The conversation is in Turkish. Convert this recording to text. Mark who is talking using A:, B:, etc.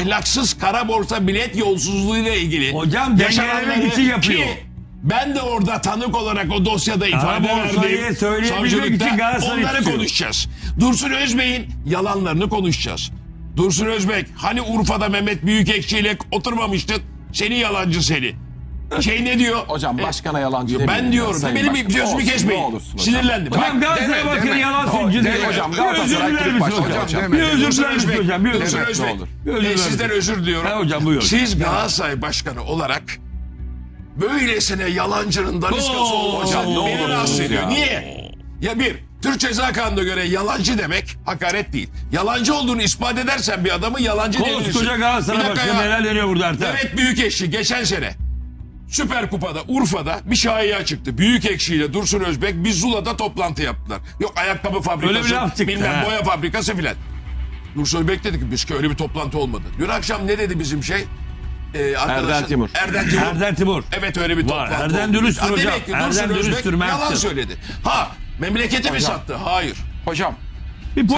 A: ahlaksız kara borsa bilet yolsuzluğuyla ilgili
B: Hocam
A: yaşananları
B: dengelemek için yapıyor.
A: ki ben de orada tanık olarak o dosyada ifade
B: borsayı
A: verdiğim
B: söyleyebilmek
A: savcılıkta
B: için Galatasaray
A: onları
B: istiyor.
A: konuşacağız. Dursun Özbey'in yalanlarını konuşacağız. Dursun Özbek hani Urfa'da Mehmet Büyükekşi ile oturmamıştın seni yalancı seni. Şey ne diyor?
C: Hocam
A: E,
C: başkana yalancı
A: diyor,
C: demeyin
A: ben
C: ya,
A: diyorum.
C: Sayın
A: Benim bir
C: Başkan. Olsun, ne
A: kesmeyin.
C: olursun hocam.
A: Sinirlendim.
B: Hocam
A: Bak,
B: Galatasaray
C: deme.
B: Söylüyor.
C: deme hocam, Galatasaray
B: özür
C: Kulüp Başkanı
B: hocam?
C: hocam,
B: Bir özür
A: Dursun
B: diler misin
A: Özbek,
B: hocam? Bir özür
C: olur.
B: Bir özür
A: sizden özür diliyorum.
B: Ha hocam, buyurun.
A: Siz Galatasaray Başkanı olarak böylesine yalancının daniskası olması
C: hocam, ne
A: beni
C: olur
A: rahatsız ediyor. Niye? Ya bir, Türk Ceza Kanunu'na göre yalancı demek hakaret değil. Yalancı olduğunu ispat edersen bir adamı yalancı denilirsin.
B: Koskoca Galatasaray başkanı neler deniyor burada Ertem?
A: Mehmet Büyükekşi geçen sene Süper Kupa'da Urfa'da bir şahaya çıktı. Büyükekşi ile Dursun Özbek bir Zula'da toplantı yaptılar. Yok ayakkabı fabrikası,
B: çıktı,
A: bilmem
B: ha.
A: boya fabrikası filan. Dursun Özbek dedi ki biz ki öyle bir toplantı olmadı. Dün akşam ne dedi bizim şey? Ee, arkadaşın-
C: Erdem Timur.
A: Erdem Timur.
B: Erdem Timur.
A: Evet öyle bir
B: Var,
A: toplantı
B: Erdem
A: oldu.
B: dürüsttür
A: Ha,
B: hocam.
A: demek ki Dursun
B: Erdem
A: Özbek
B: dürüsttür,
A: yalan
B: merttir.
A: söyledi. Ha memleketi mi sattı? Hayır.
C: Hocam
B: Bir